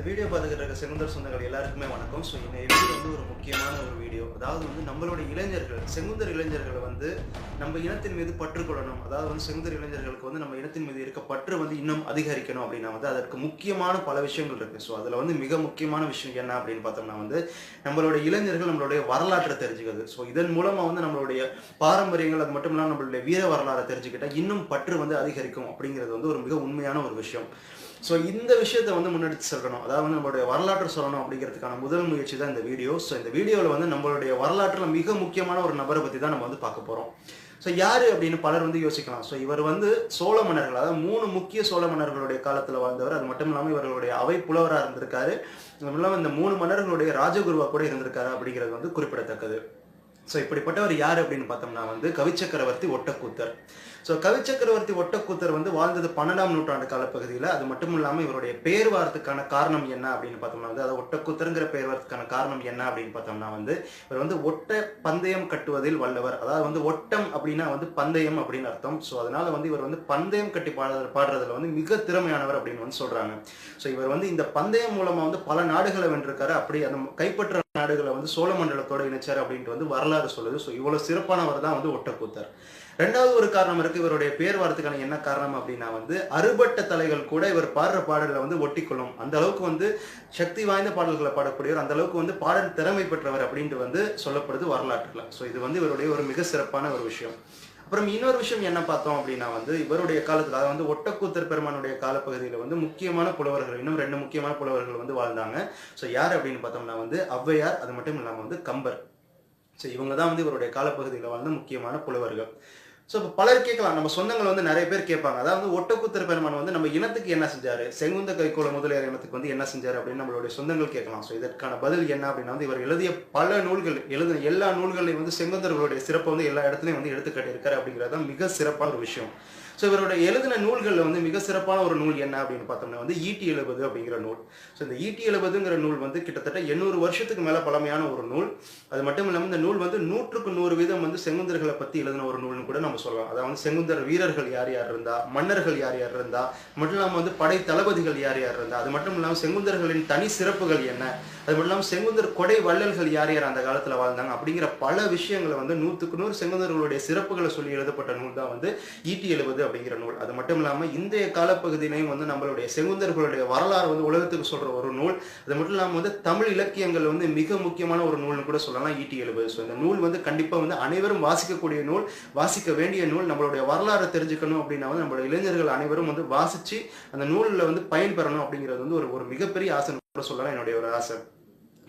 இந்த வீடியோ பார்த்துக்கிட்டு இருக்க செங்குந்தர் சொந்தங்கள் எல்லாருக்குமே வணக்கம். ஸோ இந்த வீடியோ வந்து ஒரு முக்கியமான ஒரு வீடியோ. அதாவது வந்து நம்மளுடைய இளைஞர்கள் செங்குந்தர் இளைஞர்களை வந்து நம்ம இனத்தின் மீது பற்று கொள்ளணும். அதாவது வந்து செங்குந்தர் இளைஞர்களுக்கு வந்து நம்ம இனத்தின் மீது இருக்க பற்று வந்து இன்னும் அதிகரிக்கணும் அப்படின்னா வந்து அதற்கு முக்கியமான பல விஷயங்கள் இருக்கு. ஸோ அதில் வந்து மிக முக்கியமான விஷயம் என்ன அப்படின்னு பார்த்தோம்னா வந்து நம்மளுடைய இளைஞர்கள் நம்மளுடைய வரலாற்றை தெரிஞ்சுக்கிறது. ஸோ இதன் மூலமாக வந்து நம்மளுடைய பாரம்பரியங்கள் அது மட்டும் இல்லாமல் நம்மளுடைய வீர வரலாறை தெரிஞ்சுக்கிட்டால் இன்னும் பற்று வந்து அதிகரிக்கும் அப்படிங்கிறது வந்து ஒரு மிக உண்மையான ஒரு விஷயம். ஸோ இந்த விஷயத்தை வந்து முன்னெடுத்து செல்லணும். அதாவது வந்து நம்மளுடைய வரலாற்று சொல்லணும் அப்படிங்கிறதுக்கான முதல் முயற்சி தான் இந்த வீடியோ. ஸோ இந்த வீடியோவில் வந்து நம்மளுடைய வரலாற்றில் மிக முக்கியமான ஒரு நபரை பற்றி தான் நம்ம வந்து பார்க்க போகிறோம் ஸோ யார் அப்படின்னு பலர் வந்து யோசிக்கலாம். ஸோ இவர் வந்து சோழ மன்னர்கள். அதாவது மூணு முக்கிய சோழ மன்னர்களுடைய காலத்தில் வாழ்ந்தவர். அது மட்டும் இல்லாமல் இவர்களுடைய அவை புலவராக இருந்திருக்காரு. இல்லாமல் இந்த மூணு மன்னர்களுடைய ராஜகுருவா கூட இருந்திருக்காரு அப்படிங்கிறது வந்து குறிப்பிடத்தக்கது. ஸோ இப்படிப்பட்டவர் யார் அப்படின்னு பார்த்தோம்னா வந்து கவிச்சக்கரவர்த்தி ஒட்டக்கூத்தர். ஸோ கவிச்சக்கரவர்த்தி ஒட்டக்கூத்தர் வந்து வாழ்ந்தது பன்னெண்டாம் நூற்றாண்டு காலப்பகுதியில். அது மட்டும் இல்லாமல் இவருடைய பேர் வாரத்துக்கான காரணம் என்ன அப்படின்னு பார்த்தோம்னா வந்து அதை ஒட்டக்கூத்தருங்கிற பேர் வாரத்துக்கான காரணம் என்ன அப்படின்னு பார்த்தோம்னா வந்து இவர் வந்து ஒட்ட பந்தயம் கட்டுவதில் வல்லவர். அதாவது வந்து ஒட்டம் அப்படின்னா வந்து பந்தயம் அப்படின்னு அர்த்தம். ஸோ அதனால வந்து இவர் வந்து பந்தயம் கட்டி பாடுற பாடுறதுல வந்து மிக திறமையானவர் அப்படின்னு வந்து சொல்றாங்க. ஸோ இவர் வந்து இந்த பந்தயம் மூலமா வந்து பல நாடுகளை வென்றிருக்காரு. அப்படி அந்த கைப்பற்ற நாடுகளை வந்து சோழ மண்டலத்தோட இணைச்சார் அப்படின்ட்டு வந்து வரலாறு சொல்லுது. ஸோ இவ்வளோ சிறப்பானவர் தான் வந்து ஒட்டக்கூத்தர். ரெண்டாவது ஒரு காரணம் இருக்கு. இவருடைய பேர் வரதுக்கான என்ன காரணம் அப்படின்னா வந்து அறுபட்ட தலைகள் கூட இவர் பாடுற பாடல்களை வந்து ஒட்டிக்கொள்ளும் அந்த அளவுக்கு வந்து சக்தி வாய்ந்த பாடல்களை பாடக்கூடியவர் அந்த அளவுக்கு வந்து பாடல் திறமை பெற்றவர் அப்படின்ட்டு வந்து சொல்லப்படுது வரலாற்றுல. ஸோ இது வந்து இவருடைய ஒரு மிக சிறப்பான ஒரு விஷயம். அப்புறம் இன்னொரு விஷயம் என்ன பார்த்தோம் அப்படின்னா வந்து இவருடைய காலத்தில் அதாவது வந்து ஒட்டக்கூத்தர் பெருமானுடைய காலப்பகுதியில் வந்து முக்கியமான புலவர்கள் இன்னும் ரெண்டு முக்கியமான புலவர்கள் வந்து வாழ்ந்தாங்க. ஸோ யார் அப்படின்னு பார்த்தோம்னா வந்து ஔவையார் அது மட்டும் இல்லாமல் வந்து கம்பர். ஸோ இவங்க தான் வந்து இவருடைய காலப்பகுதியில் வாழ்ந்த முக்கியமான புலவர்கள். ஸோ இப்போ பலர் கேட்கலாம். நம்ம சொந்தங்கள் வந்து நிறைய பேர் கேட்பாங்க. அதாவது ஒட்டக்கூத்தர் பெருமான் வந்து நம்ம இனத்துக்கு என்ன செஞ்சாரு? செங்குந்த கைகோள முதலியார் இனத்துக்கு வந்து என்ன செஞ்சாரு அப்படின்னு நம்மளுடைய சொந்தங்கள் கேட்கலாம். ஸோ இதற்கான பதில் என்ன அப்படின்னா வந்து இவர் எழுதிய பல நூல்கள் எழுதின எல்லா நூல்களையும் வந்து செங்குந்தர்களுடைய சிறப்பை வந்து எல்லா இடத்துலையும் வந்து எடுத்துக்காட்டியிருக்காரு அப்படிங்கிறது தான் மிக சிறப்பான ஒரு விஷயம். ஸோ இவருடைய எழுதின நூல்களில் வந்து மிக சிறப்பான ஒரு நூல் என்ன அப்படின்னு பார்த்தோம்னா வந்து ஈட்டி எழுபது அப்படிங்கிற நூல். ஸோ இந்த ஈட்டி எழுபதுங்கிற நூல் வந்து கிட்டத்தட்ட எண்ணூறு வருஷத்துக்கு மேலே பழமையான ஒரு நூல். அது மட்டும் இல்லாமல் இந்த நூல் வந்து நூற்றுக்கு நூறு வீதம் வந்து செங்குந்தர்களை பற்றி எழுதின ஒரு நூல்னு கூட நம்ம சொல்லலாம். அதாவது செங்குந்தர் வீரர்கள் யார் யார் இருந்தா மன்னர்கள் யார் யார் இருந்தா மட்டும் இல்லாமல் வந்து படை தளபதிகள் யார் யார் இருந்தா அது மட்டும் இல்லாமல் செங்குந்தர்களின் தனி சிறப்புகள் என்ன அது மட்டும் இல்லாமல் செங்குந்தர் கொடை வள்ளல்கள் யார் யார் அந்த காலத்தில் வாழ்ந்தாங்க அப்படிங்கிற பல விஷயங்களை வந்து நூற்றுக்கு நூறு செங்குந்தர்களுடைய சிறப்புகளை சொல்லி எழுதப்பட்ட நூல் தான் வந்து ஈட்டி எழுபது அப்படிங்கிற நூல். அது மட்டும் இல்லாமல் இந்திய காலப்பகுதியிலையும் வந்து நம்மளுடைய செங்குந்தர்களுடைய வரலாறு வந்து உலகத்துக்கு சொல்கிற ஒரு நூல். அது மட்டும் இல்லாமல் வந்து தமிழ் இலக்கியங்கள் வந்து மிக முக்கியமான ஒரு நூல்னு கூட சொல்லலாம் ஈட்டி எழுபது ஸோ இந்த நூல் வந்து கண்டிப்பாக வந்து அனைவரும் வாசிக்கக்கூடிய நூல் வாசிக்க வேண்டிய நூல் நம்மளுடைய வரலாறை தெரிஞ்சுக்கணும் அப்படின்னா வந்து நம்மளுடைய இளைஞர்கள் அனைவரும் வந்து வாசித்து அந்த நூலில் வந்து பயன்பெறணும் அப்படிங்கிறது வந்து ஒரு ஒரு மிகப்பெரிய ஆசை சொல்லலாம் என்னுடைய ஒரு ஆசை.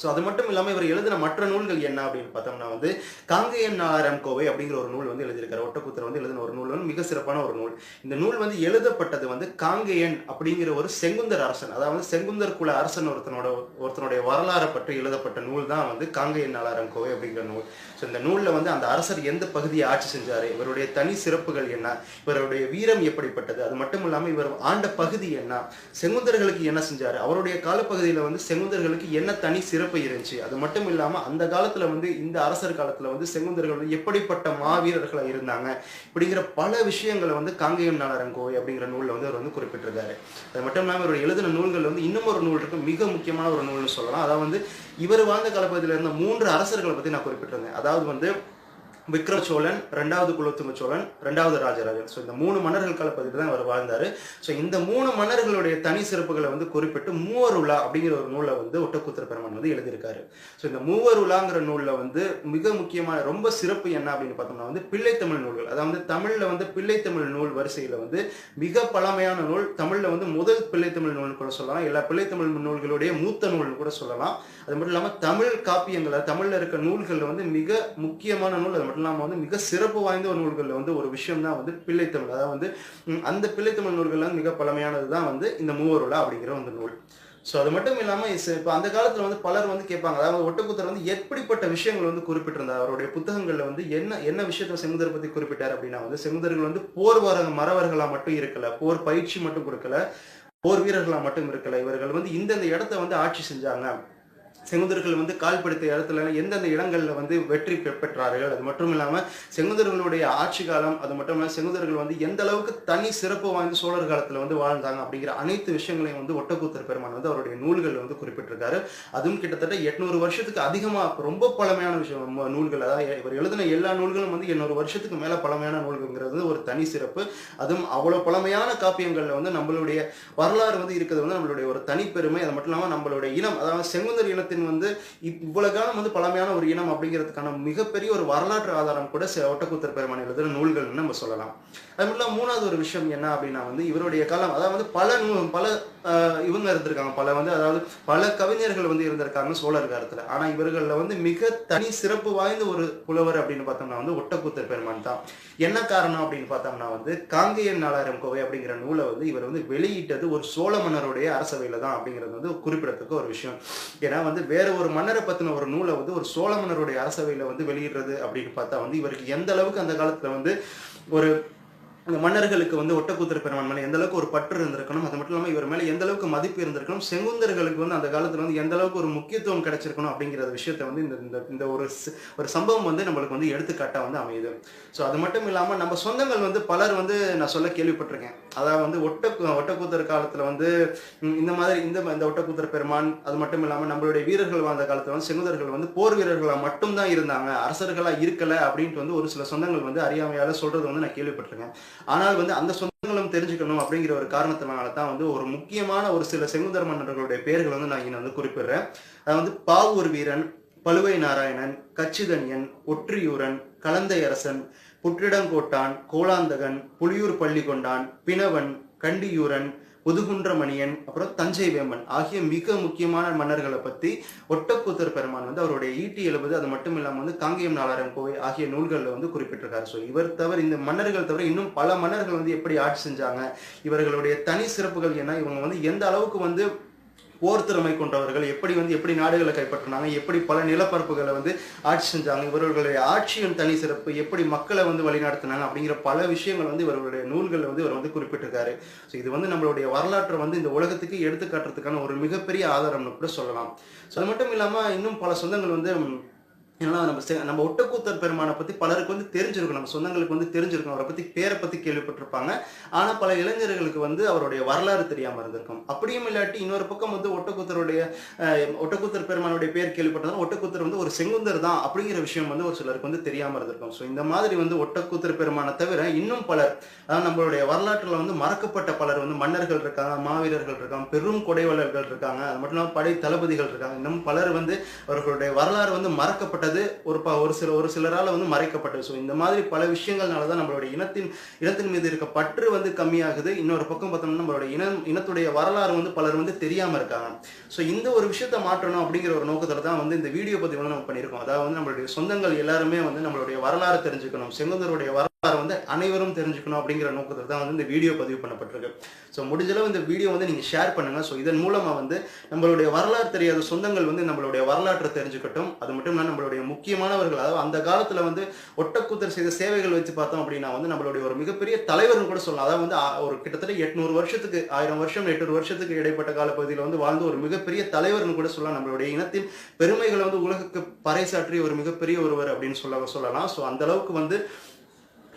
ஸோ அது மட்டும் இல்லாமல் இவர் எழுதின மற்ற நூல்கள் என்ன அப்படின்னு பார்த்தோம்னா வந்து காங்கேயன் நாராயண் கோவை அப்படிங்கிற ஒரு நூல் வந்து எழுதியிருக்காரு. ஒட்டக்கூத்தர் வந்து எழுதின ஒரு நூல் வந்து மிக சிறப்பான ஒரு நூல். இந்த நூல் வந்து எழுதப்பட்டது வந்து காங்கேயன் அப்படிங்கிற ஒரு செங்குந்தர் அரசன். அதாவது செங்குந்தர் குல அரசன் ஒருத்தனோட ஒருத்தனுடைய வரலாறை பற்றி எழுதப்பட்ட நூல் தான் வந்து காங்கேயன் நாலாயிரம் கோவை அப்படிங்கிற நூல். ஸோ இந்த நூலில் வந்து அந்த அரசர் எந்த பகுதியை ஆட்சி செஞ்சார்? இவருடைய தனி சிறப்புகள் என்ன? இவருடைய வீரம் எப்படிப்பட்டது? அது மட்டும் இல்லாமல் இவர் ஆண்ட பகுதி என்ன? செங்குந்தர்களுக்கு என்ன செஞ்சார்? அவருடைய காலப்பகுதியில் வந்து செங்குந்தர்களுக்கு என்ன தனி சிறப்பு இருந்துச்சு. அது மட்டும் இல்லாமல் அந்த காலத்தில் வந்து இந்த அரசர் காலத்தில் வந்து செங்குந்தர்கள் வந்து எப்படிப்பட்ட மாவீரர்களாக இருந்தாங்க இப்படிங்கிற பல விஷயங்களை வந்து காங்கேயம் நாளரங்கோவை அப்படிங்கிற நூலில் வந்து அவர் வந்து குறிப்பிட்டிருக்காரு. அது மட்டும் இல்லாமல் இவர் எழுதின நூல்கள் வந்து இன்னும் ஒரு நூல் இருக்கு. மிக முக்கியமான ஒரு நூல்னு சொல்லலாம். அதாவது வந்து இவர் வாழ்ந்த காலப்பகுதியில் இருந்த மூன்று அரசர்களை பற்றி நான் குறிப்பிட்டிருந்தேன். அதாவது வந்து விக்ரம் சோழன் ரெண்டாவது குலோத்துங்க சோழன் ரெண்டாவது ராஜராஜன். ஸோ இந்த மூணு மன்னர்கள் காலப்பகுதியில் தான் அவர் வாழ்ந்தார். ஸோ இந்த மூணு மன்னர்களுடைய தனி சிறப்புகளை வந்து குறிப்பிட்டு மூவர் உலா அப்படிங்கிற ஒரு நூலை வந்து ஒட்டக்கூத்திர பெருமான் வந்து எழுதியிருக்காரு. ஸோ இந்த மூவர் உலாங்கிற நூலில் வந்து மிக முக்கியமான ரொம்ப சிறப்பு என்ன அப்படின்னு பார்த்தோம்னா வந்து பிள்ளைத்தமிழ் நூல்கள். அதாவது தமிழில் வந்து பிள்ளைத்தமிழ் நூல் வரிசையில் வந்து மிக பழமையான நூல். தமிழில் வந்து முதல் பிள்ளைத்தமிழ் நூல்னு கூட சொல்லலாம். எல்லா பிள்ளைத்தமிழ் நூல்களுடைய மூத்த நூல்னு கூட சொல்லலாம். அது மட்டும் இல்லாமல் தமிழ் காப்பியங்களை தமிழில் இருக்க நூல்களில் வந்து மிக முக்கியமான நூல் அது மட்டும் இல்லாமல் வந்து மிக சிறப்பு வாய்ந்த ஒரு நூல்களில் வந்து ஒரு விஷயம் தான் வந்து பிள்ளைத்தமிழ் அதாவது வந்து அந்த பிள்ளைத்தமிழ் நூல்களில் வந்து மிக பழமையானது தான் வந்து இந்த மூவருலா அப்படிங்கிற ஒரு நூல். ஸோ அது மட்டும் இல்லாமல் இப்போ அந்த காலத்தில் வந்து பலர் வந்து கேட்பாங்க. அதாவது ஒட்டக்குத்தர் வந்து எப்படிப்பட்ட விஷயங்கள் வந்து குறிப்பிட்டிருந்தார் அவருடைய புத்தகங்களில் வந்து என்ன என்ன விஷயத்த செங்குந்தர் பற்றி குறிப்பிட்டார் அப்படின்னா வந்து செமுதர்கள் வந்து போர் வர மறவர்களாக மட்டும் இருக்கல போர் பயிற்சி மட்டும் கொடுக்கல போர் வீரர்களாக மட்டும் இருக்கல. இவர்கள் வந்து இந்தந்த இடத்த வந்து ஆட்சி செஞ்சாங்க. செங்குந்தர்கள் வந்து கால்படுத்த இடத்துல எந்தெந்த இடங்களில் வந்து வெற்றி பெற்றார்கள்? அது மட்டும் இல்லாமல் செங்குந்தர்களுடைய ஆட்சி காலம் அது மட்டும் இல்லாமல் செங்குந்தர்கள் வந்து எந்த அளவுக்கு தனி சிறப்பு வாய்ந்த சோழர் காலத்தில் வந்து வாழ்ந்தாங்க அப்படிங்கிற அனைத்து விஷயங்களையும் வந்து ஒட்டக்கூத்தர் பெருமான் வந்து அவருடைய நூல்கள் வந்து குறிப்பிட்டிருக்காரு. அதுவும் கிட்டத்தட்ட எட்நூறு வருஷத்துக்கு அதிகமாக ரொம்ப பழமையான விஷயம் நம்ம நூல்கள். அதாவது இவர் எழுதின எல்லா நூல்களும் வந்து எண்ணூறு வருஷத்துக்கு மேலே பழமையான நூல்கள்ங்கிறது ஒரு தனி சிறப்பு. அதுவும் அவ்வளோ பழமையான காப்பியங்களில் வந்து நம்மளுடைய வரலாறு வந்து இருக்கிறது வந்து நம்மளுடைய ஒரு தனிப்பெருமை. அது மட்டும் இல்லாமல் நம்மளுடைய இனம் அதாவது செங்குந்தர் இனத்தின் வந்து இப்- இவ்வளவு காலம் வந்து பழமையான ஒரு இனம் அப்படிங்கிறதுக்கான மிகப்பெரிய ஒரு வரலாற்று ஆதாரம் கூட சில ஒட்டக்கூத்தர் பெருமான் எழுதுகிற நூல்கள்னு நம்ம சொல்லலாம். அது மட்டும் மூணாவது ஒரு விஷயம் என்ன அப்படின்னா வந்து இவருடைய காலம் அதாவது வந்து பல நூ பல இவங்க இருந்திருக்காங்க. பல வந்து அதாவது பல கவிஞர்கள் வந்து இருந்திருக்காங்க சோழர் காலத்துல. ஆனா இவர்கள்ல வந்து மிக தனி சிறப்பு வாய்ந்த ஒரு புலவர் அப்படின்னு பார்த்தோம்னா வந்து ஒட்டக்கூத்தர் பெருமான் தான். என்ன காரணம் அப்படின்னு பார்த்தோம்னா வந்து காங்கேயன் நாலாயிரம் கோவை அப்படிங்கிற நூலை வந்து இவர் வந்து வெளியிட்டது ஒரு சோழ மன்னருடைய அரசவையில தான் அப்படிங்கிறது வந்து குறிப்பிடத்தக்க ஒரு விஷயம். ஏன்னா வந்து வேற ஒரு மன்னரை பத்தின ஒரு நூலை வந்து ஒரு சோழ மன்னருடைய அரசவையில வந்து வெளியிடுறது அப்படின்னு பார்த்தா வந்து இவருக்கு எந்த அளவுக்கு அந்த காலத்துல வந்து ஒரு அந்த மன்னர்களுக்கு வந்து ஒட்டக்கூத்தர் பெருமான் மேலே எந்த அளவுக்கு ஒரு பற்று இருந்திருக்கணும் அது மட்டும் இல்லாமல் இவர் மேலே எந்த அளவுக்கு மதிப்பு இருந்திருக்கணும் செங்குந்தர்களுக்கு வந்து அந்த காலத்தில் வந்து எந்த அளவுக்கு ஒரு முக்கியத்துவம் கிடைச்சிருக்கணும் அப்படிங்கிற விஷயத்தை வந்து இந்த இந்த இந்த ஒரு ஒரு சம்பவம் வந்து நம்மளுக்கு வந்து எடுத்துக்காட்டாக வந்து அமையுது. ஸோ அது மட்டும் இல்லாமல் நம்ம சொந்தங்கள் வந்து பலர் வந்து நான் சொல்ல கேள்விப்பட்டிருக்கேன். அதாவது வந்து ஒட்ட ஒட்டக்கூத்தர் காலத்தில் வந்து இந்த மாதிரி இந்த இந்த ஒட்டக்கூத்தர் பெருமான் அது மட்டும் இல்லாமல் நம்மளுடைய வீரர்கள் வாழ்ந்த காலத்தில் வந்து செங்குதர்கள் வந்து போர் வீரர்களாக மட்டும்தான் இருந்தாங்க. அரசர்களா இருக்கல அப்படின்ட்டு வந்து ஒரு சில சொந்தங்கள் வந்து அறியாமையால சொல்றது வந்து நான் கேள்விப்பட்டிருக்கேன். ஆனால் வந்து அந்த சொந்தங்களும் தெரிஞ்சுக்கணும் அப்படிங்கிற ஒரு காரணத்தினால தான் வந்து ஒரு முக்கியமான ஒரு சில செங்குந்தர் மன்னர்களுடைய பெயர்கள் வந்து நான் இங்கே வந்து குறிப்பிடுறேன். அதாவது வந்து பாவூர் வீரன் பழுவை நாராயணன் கச்சிதன்யன் ஒற்றியூரன் கலந்தை அரசன் புற்றிடங்கோட்டான் கோலாந்தகன் புலியூர் பள்ளி கொண்டான் பிணவன் கண்டியூரன் முதுகுன்றமணியன் அப்புறம் தஞ்சை வேம்பன் ஆகிய மிக முக்கியமான மன்னர்களை பத்தி ஒட்டக்கூத்தர் பெருமான் வந்து அவருடைய ஈட்டி எழுபது அது மட்டும் இல்லாமல் வந்து காங்கேயம் நாலாயிரம் கோவை ஆகிய நூல்களில் வந்து குறிப்பிட்டிருக்காரு. ஸோ இவர் தவிர இந்த மன்னர்கள் தவிர இன்னும் பல மன்னர்கள் வந்து எப்படி ஆட்சி செஞ்சாங்க இவர்களுடைய தனி சிறப்புகள் என்ன இவங்க வந்து எந்த அளவுக்கு வந்து போர் திறமை கொண்டவர்கள் எப்படி வந்து எப்படி நாடுகளை கைப்பற்றினாங்க எப்படி பல நிலப்பரப்புகளை வந்து ஆட்சி செஞ்சாங்க இவர்களுடைய ஆட்சியின் தனி சிறப்பு எப்படி மக்களை வந்து வழிநடத்தினாங்க அப்படிங்கிற பல விஷயங்கள் வந்து இவர்களுடைய நூல்களில் வந்து இவர் வந்து குறிப்பிட்டிருக்காரு. ஸோ இது வந்து நம்மளுடைய வரலாற்றை வந்து இந்த உலகத்துக்கு எடுத்துக்காட்டுறதுக்கான ஒரு மிகப்பெரிய ஆதாரம்னு கூட சொல்லலாம். ஸோ அது மட்டும் இல்லாமல் இன்னும் பல சொந்தங்கள் வந்து ஏன்னா நம்ம செ- நம்ம ஒட்டக்கூத்தர் பெருமானை பற்றி பலருக்கு வந்து தெரிஞ்சிருக்கும். நம்ம சொந்தங்களுக்கு வந்து தெரிஞ்சிருக்கும். அவரை பற்றி பேரை பற்றி கேள்விப்பட்டிருப்பாங்க. ஆனால் பல இளைஞர்களுக்கு வந்து அவருடைய வரலாறு தெரியாமல் இருந்திருக்கும். அப்படியும் இல்லாட்டி இன்னொரு பக்கம் வந்து ஒட்டக்கூத்தருடைய ஒட்டக்கூத்தர் பெருமானுடைய பேர் கேள்விப்பட்டதால் ஒட்டக்கூத்தர் வந்து ஒரு செங்குந்தர் தான் அப்படிங்கிற விஷயம் வந்து ஒரு சிலருக்கு வந்து தெரியாமல் இருந்திருக்கும். ஸோ இந்த மாதிரி வந்து ஒட்டக்கூத்தர் பெருமானை தவிர இன்னும் பலர் அதாவது நம்மளுடைய வரலாற்றில் வந்து மறக்கப்பட்ட பலர் வந்து மன்னர்கள் இருக்காங்க மாவீரர்கள் இருக்காங்க பெரும் கொடைவலர்கள் இருக்காங்க. அது மட்டும் இல்லாமல் படை தளபதிகள் இருக்காங்க. இன்னும் பலர் வந்து அவர்களுடைய வரலாறு வந்து மறக்கப்பட்ட மறைக்கப்பட்டது ஒரு ப ஒரு சில ஒரு சிலரால வந்து மறைக்கப்பட்டது. ஸோ இந்த மாதிரி பல விஷயங்கள்னால தான் நம்மளுடைய இனத்தின் இனத்தின் மீது இருக்க பற்று வந்து கம்மியாகுது. இன்னொரு பக்கம் பார்த்தோம்னா நம்மளுடைய இனம் இனத்துடைய வரலாறு வந்து பலர் வந்து தெரியாம இருக்காங்க. ஸோ இந்த ஒரு விஷயத்தை மாற்றணும் அப்படிங்கிற ஒரு நோக்கத்தில் தான் வந்து இந்த வீடியோ பதிவு வந்து நம்ம பண்ணியிருக்கோம். அதாவது வந்து நம்மளுடைய சொந்தங்கள் எல்லாருமே வந்து நம்மளுடைய வரலாறு தெரிஞ்சுக்கணும். செங்குந்தருடைய வர வந்து அனைவரும் தெரிஞ்சுக்கணும் அப்படிங்கிற நோக்கத்தில் தான் வந்து இந்த வீடியோ பதிவு பண்ணப்பட்டிருக்கு. ஸோ முடிஞ்சளவு இந்த வீடியோ வந்து நீங்கள் ஷேர் பண்ணுங்கள் ஸோ இதன் மூலமாக வந்து நம்மளுடைய வரலாறு தெரியாத சொந்தங்கள் வந்து நம்மளுடைய வரலாற்றை தெரிஞ்சுக்கட்டும். அது மட்டும் இல்லாமல் நம்மளுடைய முக்கியமானவர்கள் அதாவது அந்த காலத்தில் வந்து ஒட்டக்கூத்தர் செய்த சேவைகள் வச்சு பார்த்தோம் அப்படின்னா வந்து நம்மளுடைய ஒரு மிகப்பெரிய தலைவர்னு கூட சொல்லலாம். அதாவது வந்து ஒரு கிட்டத்தட்ட எட்நூறு வருஷத்துக்கு ஆயிரம் வருஷம் எட்நூறு வருஷத்துக்கு இடைப்பட்ட காலப்பகுதியில் வந்து வாழ்ந்து ஒரு மிகப்பெரிய தலைவர்னு கூட சொல்லலாம். நம்மளுடைய இனத்தின் பெருமைகளை வந்து உலகுக்கு பறைசாற்றிய ஒரு மிகப்பெரிய ஒருவர் அப்படின்னு சொல்ல சொல்லலாம். ஸோ அந்த அளவுக்கு வந்து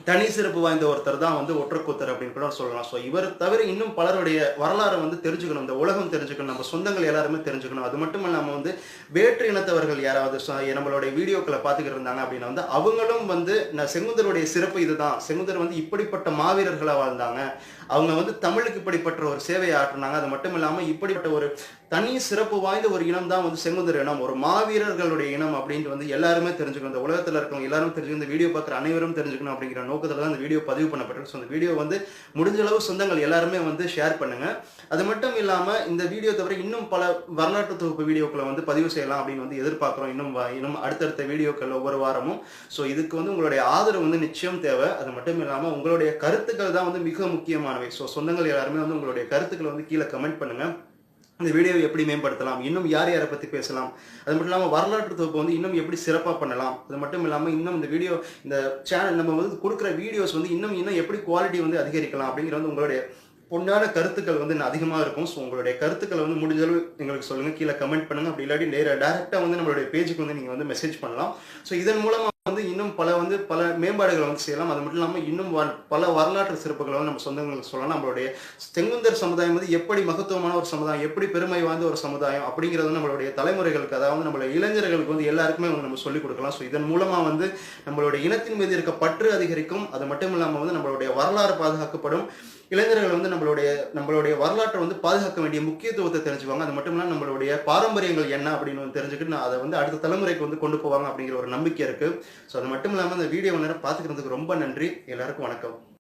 தனி சிறப்பு வாய்ந்த ஒருத்தர் தான் வந்து ஒற்றக்கூத்தர் அப்படின்னு கூட சொல்லலாம். ஸோ இவர் தவிர இன்னும் பலருடைய வரலாறை வந்து தெரிஞ்சுக்கணும். இந்த உலகம் தெரிஞ்சுக்கணும். நம்ம சொந்தங்கள் எல்லாருமே தெரிஞ்சுக்கணும். அது மட்டும் இல்லாமல் வந்து வேற்று இனத்தவர்கள் யாராவது நம்மளுடைய வீடியோக்களை பார்த்துக்கிட்டு இருந்தாங்க அப்படின்னா வந்து அவங்களும் வந்து நான் செங்குந்தருடைய சிறப்பு இதுதான். செங்குந்தர் வந்து இப்படிப்பட்ட மாவீரர்களாக வாழ்ந்தாங்க. அவங்க வந்து தமிழுக்கு இப்படிப்பட்ட ஒரு சேவையை ஆற்றினாங்க. அது மட்டும் இல்லாமல் இப்படிப்பட்ட ஒரு தனி சிறப்பு வாய்ந்த ஒரு இனம் தான் வந்து செங்குந்தர் இனம். ஒரு மாவீரர்களுடைய இனம் அப்படின்ட்டு வந்து எல்லாருமே தெரிஞ்சுக்கணும். இந்த உலகத்தில் இருக்கவங்க எல்லாரும் தெரிஞ்சுக்கணும். இந்த வீடியோ பார்க்குற அனைவரும் தெரிஞ்சுக்கணும் அப்படிங்கிற நோக்கத்தில் தான் இந்த வீடியோ பதிவு பண்ணப்பட்டிருக்கு. ஸோ இந்த வீடியோ வந்து முடிஞ்ச அளவு சொந்தங்கள் எல்லாருமே வந்து ஷேர் பண்ணுங்க. அது மட்டும் இல்லாமல் இந்த வீடியோ தவிர இன்னும் பல வரலாற்று தொகுப்பு வீடியோக்களை வந்து பதிவு செய்யலாம் அப்படின்னு வந்து எதிர்பார்க்குறோம். இன்னும் இன்னும் அடுத்தடுத்த வீடியோக்கள் ஒவ்வொரு வாரமும். ஸோ இதுக்கு வந்து உங்களுடைய ஆதரவு வந்து நிச்சயம் தேவை. அது மட்டும் இல்லாமல் உங்களுடைய கருத்துக்கள் தான் வந்து மிக முக்கியமானவை. ஸோ சொந்தங்கள் எல்லாருமே வந்து உங்களுடைய கருத்துக்களை வந்து கீழே கமெண்ட் பண்ணுங்கள் இந்த வீடியோவை எப்படி மேம்படுத்தலாம்? இன்னும் யார் யாரை பற்றி பேசலாம்? அது மட்டும் இல்லாமல் வரலாற்று தொகுப்பு வந்து இன்னும் எப்படி சிறப்பாக பண்ணலாம்? அது மட்டும் இல்லாமல் இன்னும் இந்த வீடியோ இந்த சேனல் நம்ம வந்து கொடுக்குற வீடியோஸ் வந்து இன்னும் இன்னும் எப்படி குவாலிட்டி வந்து அதிகரிக்கலாம் அப்படிங்கிற வந்து உங்களுடைய பொண்ணான கருத்துக்கள் வந்து அதிகமாக இருக்கும். ஸோ உங்களுடைய கருத்துக்களை வந்து முடிஞ்சளவு எங்களுக்கு சொல்லுங்கள் கீழே கமெண்ட் பண்ணுங்கள் அப்படி இல்லாட்டி நேராக டேரெக்டாக வந்து நம்மளுடைய பேஜுக்கு வந்து நீங்கள் வந்து மெசேஜ் பண்ணலாம். ஸோ இதன் மூலமாக வந்து இன்னும் பல வந்து பல மேம்பாடுகளை வந்து செய்யலாம். அது மட்டும் இல்லாமல் இன்னும் வ- பல வரலாற்று சிறப்புகளை வந்து நம்ம சொந்தங்களுக்கு சொல்லலாம். நம்மளுடைய செங்குந்தர் சமுதாயம் வந்து எப்படி மகத்துவமான ஒரு சமுதாயம் எப்படி பெருமை வாய்ந்த ஒரு சமுதாயம் அப்படிங்கிறது நம்மளுடைய தலைமுறைகளுக்கு அதாவது நம்மளுடைய இளைஞர்களுக்கு வந்து எல்லாருக்குமே வந்து நம்ம சொல்லிக் கொடுக்கலாம். ஸோ இதன் மூலமாக வந்து நம்மளுடைய இனத்தின் மீது இருக்க பற்று அதிகரிக்கும். அது மட்டும் இல்லாமல் வந்து நம்மளுடைய வரலாறு பாதுகாக்கப்படும். இளைஞர்கள் வந்து நம்மளுடைய நம்மளுடைய வரலாற்றை வந்து பாதுகாக்க வேண்டிய முக்கியத்துவத்தை தெரிஞ்சுக்குவாங்க. அது மட்டும் இல்லாமல் நம்மளுடைய பாரம்பரியங்கள் என்ன அப்படின்னு வந்து தெரிஞ்சுக்கிட்டு நான் அதை வந்து அடுத்த தலைமுறைக்கு வந்து கொண்டு போவாங்க அப்படிங்கிற ஒரு நம்பிக்கை இருக்கு. ஸோ அது மட்டும் இல்லாமல் இந்த வீடியோ நேரம் பார்த்துக்கிறதுக்கு ரொம்ப நன்றி. எல்லாருக்கும் வணக்கம்.